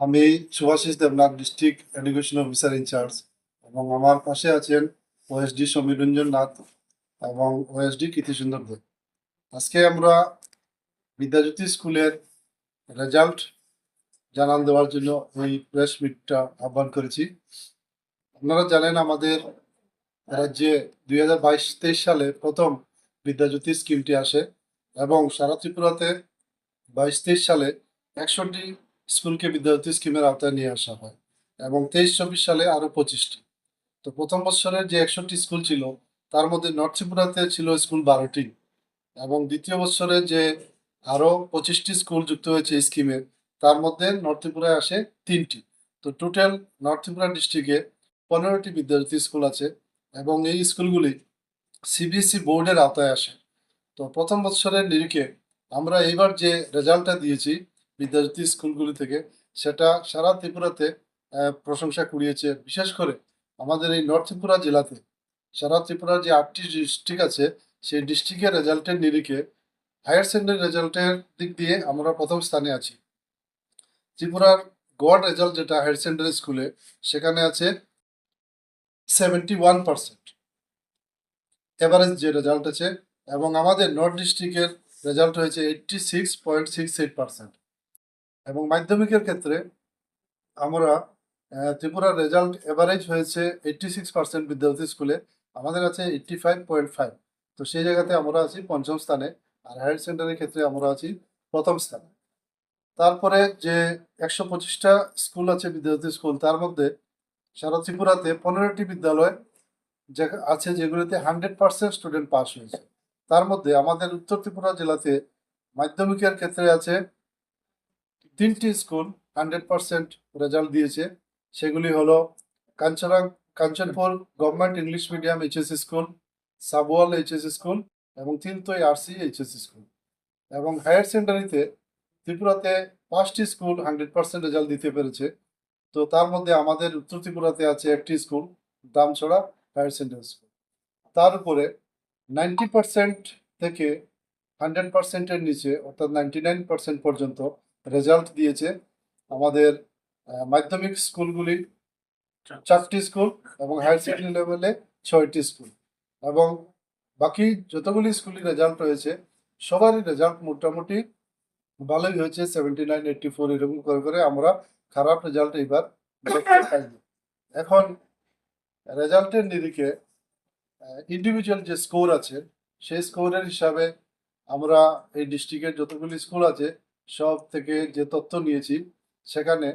আমি Subhashis Debnath district education officer in charge এবং আমার পাশে আছেন ওএসডি সমীর রঞ্জন নাথ এবং ওএসডি কীর্তি সুন্দর দেব আজকে আমরা বিদ্যাজ্যোতি স্কুলের রেজাল্ট জানান দেওয়ার জন্য এই প্রেস মিটটা আহ্বান করেছি। আপনারা জানেন আমাদের রাজ্যে দুই হাজার বাইশ তেইশ সালে প্রথম বিদ্যাজ্যোতি স্কিমটি আসে। এবং সারা ত্রিপুরাতে বাইশ, তেইশ সালে একশোটি স্কুলকে বিদ্যাজ্যোতি স্কিমের আওতায় নিয়ে আসা হয় এবং তেইশ, চব্বিশ সালে আরও পঁচিশটি। তো প্রথম বছরের যে একশোটি স্কুল ছিল, তার মধ্যে নর্থ ত্রিপুরাতে ছিল স্কুল বারোটি এবং দ্বিতীয় বছরে যে আরও পঁচিশটি স্কুল যুক্ত হয়েছে স্কিমে, তার মধ্যে নর্থ ত্রিপুরায় আসে তিনটি। তো টোটাল নর্থ ত্রিপুরা ডিস্ট্রিক্টে পনেরোটি বিদ্যাজ্যোতি স্কুল আছে এবং এই স্কুলগুলি সিবিএসই বোর্ডের আওতায় আসে। তো প্রথম বছরের নিরিখে আমরা এইবার যে রেজাল্টটা দিয়েছি বিদ্যাজ্যোতি স্কুলগুলি থেকে, সেটা সারা ত্রিপুরাতে প্রশংসা কুড়িয়েছে। বিশেষ করে আমাদের এই নর্থ ত্রিপুরা জেলাতে, সারা ত্রিপুরার যে আটটি ডিস্ট্রিক্ট আছে, সেই ডিস্ট্রিক্টের রেজাল্টের নিরিখে হায়ার সেকেন্ডারি রেজাল্টের দিক দিয়ে আমরা প্রথম স্থানে আছি। ত্রিপুরার গড় রেজাল্ট যেটা হায়ার সেকেন্ডারি স্কুলে সেখানে আছে সেভেন্টি ওয়ান পার্সেন্ট এভারেজ যে রেজাল্ট আছে এবং আমাদের নর্থ ডিস্ট্রিক্টের রেজাল্ট হয়েছে eighty six point six eight percent এবং মাধ্যমিকের ক্ষেত্রে আমরা ত্রিপুরার রেজাল্ট এভারেজ হয়েছে এইটটি সিক্স পার্সেন্ট বিদ্যার্থী স্কুলে, আমাদের আছে এইটটি ফাইভ পয়েন্ট ফাইভ তো সেই জায়গাতে আমরা আছি পঞ্চম স্থানে, আর হায়ার সেকেন্ডারির ক্ষেত্রে আমরা আছি প্রথম স্থানে। তারপরে যে একশো পঁচিশটা স্কুল আছে বিদ্যার্থী স্কুল, তার মধ্যে সারা ত্রিপুরাতে পনেরোটি বিদ্যালয় যে আছে যেগুলিতে হান্ড্রেড পার্সেন্ট স্টুডেন্ট পাস হয়েছে। তার মধ্যে আমাদের উত্তর ত্রিপুরা জেলাতে মাধ্যমিকের ক্ষেত্রে আছে তিনটি স্কুল হান্ড্রেড পার্সেন্ট রেজাল্ট দিয়েছে। সেগুলি হলো Kancharang Kanchanpur government English medium HS school Sabual HS school এবং তিনতই আরসি এইচএস স্কুল এবং হায়ার সেকেন্ডারিতে ত্রিপুরাতে পাঁচটি স্কুল হান্ড্রেড পার্সেন্ট রেজাল্ট দিতে পেরেছে। তো তার মধ্যে আমাদের উত্তর ত্রিপুরাতে আছে একটি school Damchhara higher secondary school তার উপরে নাইনটি পার্সেন্ট থেকে হান্ড্রেড পার্সেন্টের নিচে, অর্থাৎ নাইনটি নাইন পার্সেন্ট পর্যন্ত রেজাল্ট দিয়েছে আমাদের মাধ্যমিক স্কুলগুলি, চারটি স্কুল এবং হায়ার সেকেন্ডারি লেভেলে ছয়টি স্কুল। এবং বাকি যতগুলি স্কুলের রেজাল্ট রয়েছে সবারই রেজাল্ট মোটামুটি ভালোই হয়েছে, সেভেন্টি নাইন, এইটটি ফোর এরকম করে করে আমরা খারাপ রেজাল্ট এবার এখন রেজাল্টের নিরিখে ইন্ডিভিজুয়াল যে স্কোর আছে, সেই স্কোরের হিসাবে আমরা এই ডিস্ট্রিক্টের যতগুলি স্কুল আছে সব থেকে যে তথ্য নিয়েছি, সেখানে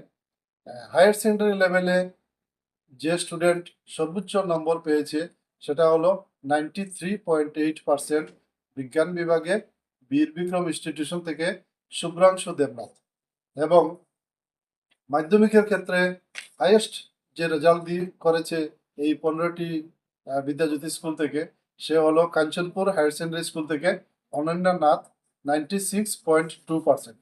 হায়ার সেকেন্ডারি লেভেলে যে স্টুডেন্ট সর্বোচ্চ নম্বর পেয়েছে, সেটা হলো ninety three point eight percent বিজ্ঞান বিভাগে বীর বিক্রম ইনস্টিটিউশন থেকে শুভ্রাংশু দেবনাথ। এবং মাধ্যমিকের ক্ষেত্রে হাইয়েস্ট যে রেজাল্ট দিয়ে করেছে এই পনেরোটি বিদ্যাজ্যোতি স্কুল থেকে। সে হলো কাঞ্চনপুর হায়ার সেকেন্ডারি স্কুল থেকে Ananya Nath ninety six point two percent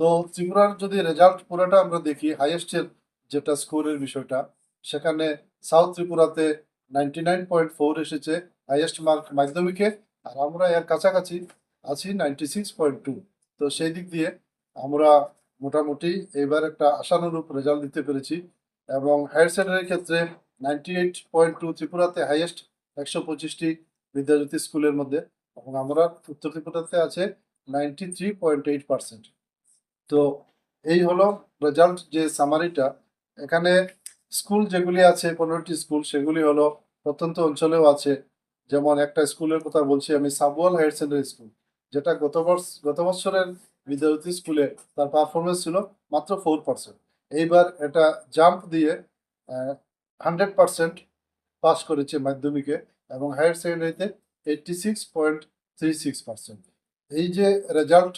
তো ত্রিপুরার যদি রেজাল্ট পুরোটা আমরা দেখি হাইয়েস্টের যেটা স্কোরের বিষয়টা, সেখানে সাউথ ত্রিপুরাতে নাইনটি নাইন পয়েন্ট ফোর এসেছে হাইয়েস্ট মার্ক মাধ্যমিকে। আর আমরা এর কাছাকাছি আছি নাইনটি সিক্স পয়েন্ট টু তো সেই দিক দিয়ে আমরা মোটামুটি এবার একটা আশানুরূপ রেজাল্ট দিতে পেরেছি। এবং হায়ার সেকেন্ডারির ক্ষেত্রে নাইনটি এইট পয়েন্ট টু ত্রিপুরাতে হাইয়েস্ট একশো পঁচিশটি বিদ্যাজ্যোতি স্কুলের মধ্যে এবং আমরা উত্তর ত্রিপুরাতে আছে ninety three point eight percent. তো এই হলো রেজাল্ট যে সামারিটা এখানে স্কুল যেগুলি আছে, পনেরোটি স্কুল, সেগুলি হলো প্রত্যন্ত অঞ্চলেও আছে। যেমন একটা স্কুলের কথা বলছি আমি, সাবওয়াল হায়ার সেকেন্ডারি স্কুল, যেটা গত বর্ষ, গত বছরের বিদ্যার্থী স্কুলে তার পারফরমেন্স ছিল মাত্র ফোর পার্সেন্ট এইবার এটা জাম্প দিয়ে হান্ড্রেড পার্সেন্ট পাস করেছে মাধ্যমিকে এবং higher সেকেন্ডারিতে eighty six point three six percent. এই যে রেজাল্ট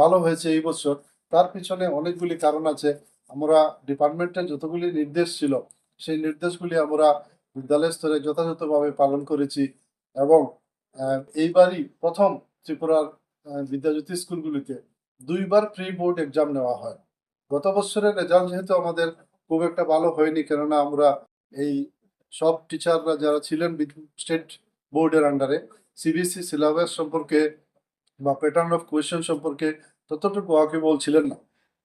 ভালো হয়েছে এই বছর, তার পিছনে অনেকগুলি কারণ আছে। আমরা ডিপার্টমেন্টের যতগুলি নির্দেশ ছিল, সেই নির্দেশগুলি আমরা বিদ্যালয় স্তরে যথাযথভাবে পালন করেছি এবং এইবারই প্রথম ত্রিপুরার বিদ্যাজ্যোতি স্কুলগুলিতে দুইবার প্রি বোর্ড এক্সাম নেওয়া হয়। গত বছরের রেজাল্ট যেহেতু আমাদের খুব একটা ভালো হয়নি, কেননা আমরা এই সব টিচাররা যারা ছিলেন স্টেট বোর্ডের আন্ডারে সিবিএসই সিলেবাস সম্পর্কে বা প্যাটার্ন অফ কোয়েশ্চেন সম্পর্কে ততটুকু ওয়াকিবল ছিলেন না।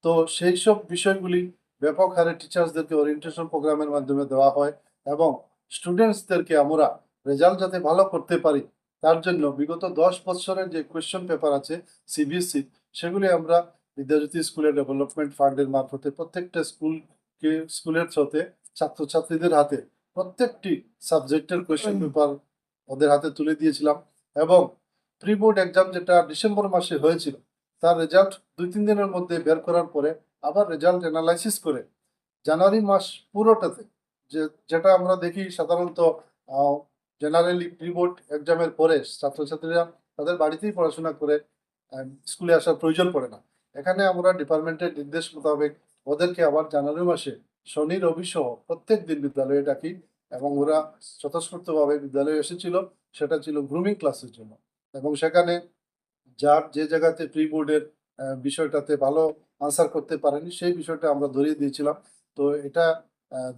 তো সেই সব বিষয়গুলি ব্যাপক হারে টিচার্সদেরকে ওরিয়েন্টেশন প্রোগ্রামের মাধ্যমে দেওয়া হয় এবং স্টুডেন্টসদেরকে আমরা রেজাল্ট যাতে ভালো করতে পারি, তার জন্য বিগত দশ বছরের যে কোয়েশ্চেন পেপার আছে সিবিএসসি সেগুলি আমরা বিদ্যাজ্যোতি স্কুলের ডেভেলপমেন্ট ফান্ডের মারফতে প্রত্যেকটা স্কুলকে, স্কুলের থ্রোতে ছাত্রছাত্রীদের হাতে প্রত্যেকটি সাবজেক্টের কোয়েশ্চেন পেপার ওদের হাতে তুলে দিয়েছিলাম এবং প্রি বোর্ড এক্সাম যেটা ডিসেম্বর মাসে হয়েছিল তার রেজাল্ট দুই তিন দিনের মধ্যে বের করার পরে আবার রেজাল্ট অ্যানালাইসিস করে জানুয়ারি মাস পুরোটাতে যে যেটা আমরা দেখি সাধারণত জেনারেলি প্রি বোর্ড এক্সামের পরে ছাত্রছাত্রীরা তাদের বাড়িতেই পড়াশোনা করে স্কুলে আসার প্রয়োজন পড়ে না। এখানে আমরা ডিপার্টমেন্টের নির্দেশ মোতাবেক ওদেরকে আবার জানুয়ারি মাসে শনি রবি সহ প্রত্যেক দিন বিদ্যালয়ে ডাকি এবং ওরা স্বতঃস্ফূর্তভাবে বিদ্যালয়ে এসেছিল। সেটা ছিল গ্রুমিং ক্লাসের জন্য। এবং সেখানে যার যে জায়গাতে প্রি বোর্ডের বিষয়টাতে ভালো আনসার করতে পারেনি, সেই বিষয়টা আমরা ধরিয়ে দিয়েছিলাম। তো এটা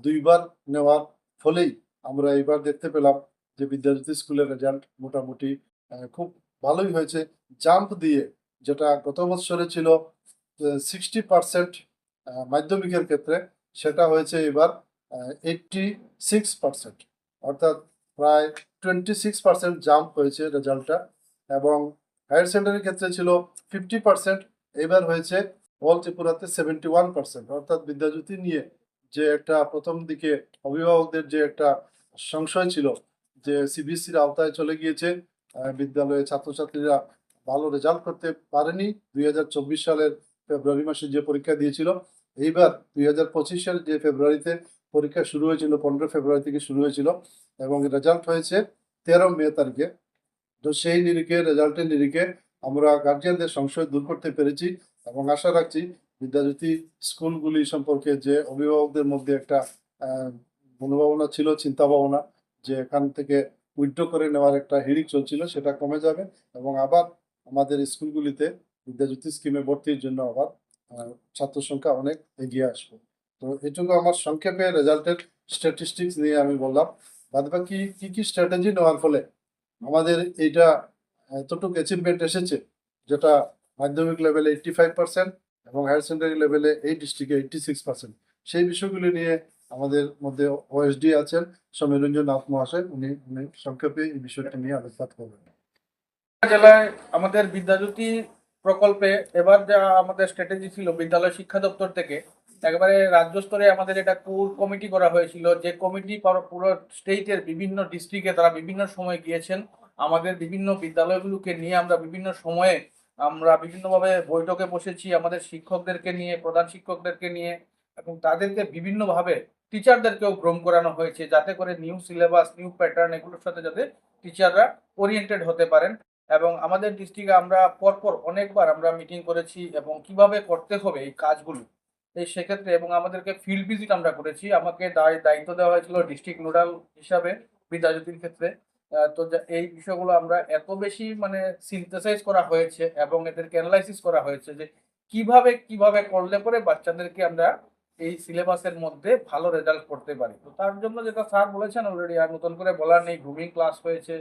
দুইবার নেওয়ার ফলেই আমরা এবার দেখতে পেলাম যে বিদ্যাজ্যোতি স্কুলের রেজাল্ট মোটামুটি খুব ভালোই হয়েছে। জাম্প দিয়ে যেটা গত বছরে ছিল সিক্সটি পার্সেন্ট মাধ্যমিকের ক্ষেত্রে সেটা হয়েছে এবার এইটটি সিক্স পার্সেন্ট অর্থাৎ প্রায় টোয়েন্টি সিক্স পার্সেন্ট জাম্প হয়েছে রেজাল্টটা এবং হায়ার সেকেন্ডারির ক্ষেত্রে ছিল ফিফটি পার্সেন্ট এবার হয়েছে অল ত্রিপুরাতে সেভেন্টি ওয়ান পার্সেন্ট অর্থাৎ বিদ্যাজ্যোতি নিয়ে যে একটা প্রথম দিকে অভিভাবকদের যে একটা সংশয় ছিল যে সিবিএসসির আওতায় চলে গিয়েছে বিদ্যালয়ে ছাত্রছাত্রীরা ভালো রেজাল্ট করতে পারেনি। দুই হাজার চব্বিশ সালের ফেব্রুয়ারি মাসে যে পরীক্ষা দিয়েছিল এইবার দুই হাজার পঁচিশের যে ফেব্রুয়ারিতে পরীক্ষা শুরু হয়েছিল, পনেরো ফেব্রুয়ারি থেকে শুরু হয়েছিল এবং রেজাল্ট হয়েছে তেরো মে তারিখে। তো সেই নিরিখে রেজাল্টের নিরিখে আমরা গার্জিয়ানদের সংশয় দূর করতে পেরেছি এবং আশা রাখছি বিদ্যাজ্যোতি স্কুলগুলি সম্পর্কে যে অভিভাবকদের মধ্যে একটা মনোভাবনা ছিল চিন্তা ভাবনা যে এখান থেকে উইথড্র করে নেওয়ার একটা হিড়িক চলছিল, সেটা কমে যাবে এবং আবার আমাদের স্কুলগুলিতে বিদ্যাজ্যোতি স্কিমে ভর্তির জন্য আবার ছাত্র সংখ্যা অনেক এগিয়ে আসবে। তো এটুকু আমার সংক্ষেপে রেজাল্টের স্ট্যাটিস্টিক্স নিয়ে আমি বললাম। বাদ বাকি কি কি স্ট্র্যাটেজি নেওয়ার ফলে আমাদের এইটা এতটুকু অ্যাচিভমেন্ট এসেছে যেটা মাধ্যমিক লেভেলে এইটটি ফাইভ পার্সেন্ট এবং হায়ার সেকেন্ডারি লেভেলে এই ডিস্ট্রিক্টে এইটটি সিক্স পার্সেন্ট সেই বিষয়গুলি নিয়ে আমাদের মধ্যে ওএসডি আছেন সমীরঞ্জন নাথ মহাশয়, উনি উনি সংক্ষেপে এই বিষয়টা নিয়ে আলোকপাত করবেন। জেলায় আমাদের বিদ্যাজ্যোতি প্রকল্পে এবার যা আমাদের স্ট্র্যাটেজি ছিল বিদ্যালয় শিক্ষা দপ্তর থেকে, একেবারে রাজ্য স্তরে আমাদের এটা কোর কমিটি করা হয়েছিল, যে কমিটি পুরো- স্টেটের বিভিন্ন ডিস্ট্রিক্টে তারা বিভিন্ন সময় গিয়েছেন। আমাদের বিভিন্ন বিদ্যালয়গুলোকে নিয়ে আমরা বিভিন্ন সময়ে আমরা বিভিন্নভাবে বৈঠকে বসেছি আমাদের শিক্ষকদেরকে নিয়ে, প্রধান শিক্ষকদেরকে নিয়ে এবং তাদেরকে বিভিন্নভাবে টিচারদেরকেও গ্রোম করানো হয়েছে যাতে করে নিউ সিলেবাস নিউ প্যাটার্ন এগুলোর সাথে যাতে টিচাররা ওরিয়েন্টেড হতে পারেন। এবং আমাদের ডিস্ট্রিক্টে আমরা পরপর অনেকবার আমরা মিটিং করেছি এবং কীভাবে করতে হবে এই কাজগুলো, এই সেক্ষেত্রে এবং আমাদেরকে ফিল্ড ভিজিট আমরা করেছি। আমাকে দায়- দায়িত্ব দেওয়া হয়েছিল ডিস্ট্রিক্ট নোডাল হিসাবে বিদ্যাজ্যোতির ক্ষেত্রে। তো এই বিষয়গুলো আমরা এত বেশি মানে সিনথেসাইজ করা হয়েছে এবং এদেরকে অ্যানালাইসিস করা হয়েছে যে কীভাবে কীভাবে করলে পরে বাচ্চাদেরকে আমরা এই সিলেবাসের মধ্যে ভালো রেজাল্ট করতে পারি। তো তার জন্য যেটা স্যার বলেছেন অলরেডি আর নতুন করে বলার নেই গ্রুমিং ক্লাস হয়েছে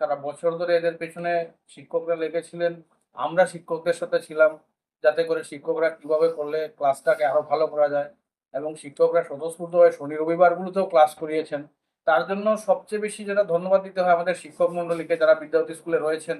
সারা বছর ধরে এদের পেছনে শিক্ষকরা লেগেছিলেন। আমরা শিক্ষকদের সাথে ছিলাম, যাতে করে শিক্ষকরা কীভাবে করলে ক্লাসটাকে আরও ভালো করা যায় এবং শিক্ষকরা স্বতঃস্ফূর্তভাবে শনি রবিবারগুলোতেও ক্লাস করিয়েছেন। তার জন্য সবচেয়ে বেশি যেটা ধন্যবাদ দিতে হয় আমাদের শিক্ষক মন্ডলীকে যারা বিদ্যার্থী স্কুলে রয়েছেন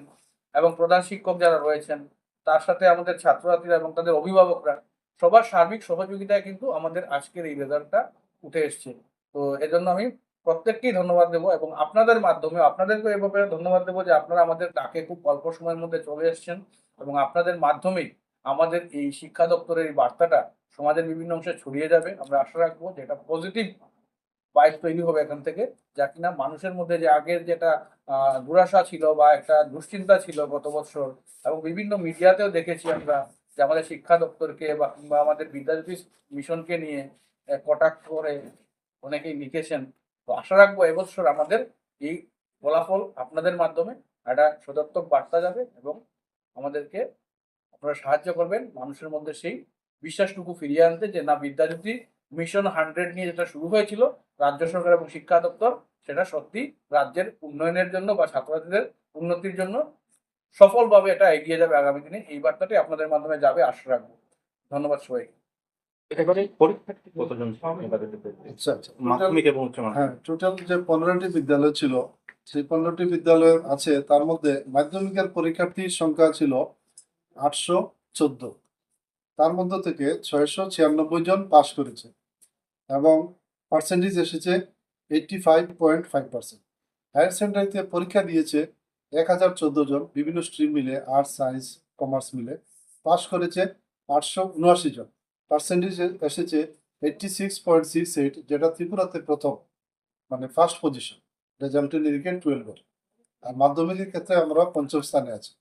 এবং প্রধান শিক্ষক যারা রয়েছেন, তার সাথে আমাদের ছাত্রছাত্রীরা এবং তাদের অভিভাবকরা, সবার সার্বিক সহযোগিতায় কিন্তু আমাদের আজকের এই রেজাল্টটা উঠে এসছে। তো এজন্য আমি প্রত্যেককেই ধন্যবাদ দেবো এবং আপনাদের মাধ্যমে আপনাদেরকে এ ব্যাপারে ধন্যবাদ দেবো যে আপনারা আমাদের ডাকে খুব অল্প সময়ের মধ্যে চলে এসছেন এবং আপনাদের মাধ্যমেই আমাদের এই শিক্ষা দপ্তরের এই বার্তাটা সমাজের বিভিন্ন অংশে ছড়িয়ে যাবে। আমরা আশা রাখব যে এটা পজিটিভ বাইক তৈরি হবে এখান থেকে, যা কিনা মানুষের মধ্যে যে আগের যেটা দুরাশা ছিল বা একটা দুশ্চিন্তা ছিল গত বছর এবং বিভিন্ন মিডিয়াতেও দেখেছি আমরা যে আমাদের শিক্ষা দপ্তরকে বা কিংবা আমাদের বিদ্যাজ্যোতি মিশনকে নিয়ে কটাক্ষ করে অনেকেই লিখেছেন। তো আশা রাখব এবছর আমাদের এই ফলাফল আপনাদের মাধ্যমে একটা সদর্থক বার্তা যাবে এবং আমাদেরকে আপনারা সাহায্য করবেন। মানুষের মধ্যে সেই বিশ্বাসটুকু ফিরিয়ে আনতে যে না, বিদ্যাজ্যোতি মিশন হান্ড্রেড নিয়ে যেটা শুরু হয়েছিল, রাজ্য সরকার এবং শিক্ষা দপ্তর, সেটা সত্যি রাজ্যের উন্নয়নের জন্য বা ছাত্রছাত্রীদের উন্নতির জন্য সফলভাবে এটা এগিয়ে যাবে আগামী দিনে। এই বার্তাটি আপনাদের মাধ্যমে যাবে, আশা রাখব। ধন্যবাদ সবাইকে। এবারে পরীক্ষার্থী কতজন এবারে দিতে? আচ্ছা। আচ্ছা মাধ্যমিক এবং উচ্চ মাধ্যমিক। হ্যাঁ টোটাল যে পনেরোটি বিদ্যালয় ছিল সেই পনেরোটি বিদ্যালয় আছে তার মধ্যে মাধ্যমিকের পরীক্ষার্থীর সংখ্যা ছিল আটশো চোদ্দ। তার মধ্যে থেকে ছয়শো ছিয়ানব্বই জন পাশ করেছে এবং পার্সেন্টেজ এসেছে eighty five point five percent higher সেকেন্ডারিতে পরীক্ষা দিয়েছে এক হাজার চোদ্দ জন বিভিন্ন স্ট্রিম মিলে আর্টস সায়েন্স কমার্স মিলে পাশ করেছে আটশো উনআশি জন। পার্সেন্টেজ এসেছে eighty six point six eight যেটা ত্রিপুরাতে প্রথম মানে ফার্স্ট পজিশন রেজাল্টের নিরিখে টুয়েলভের আর মাধ্যমিকের ক্ষেত্রে আমরা পঞ্চম স্থানে আছি।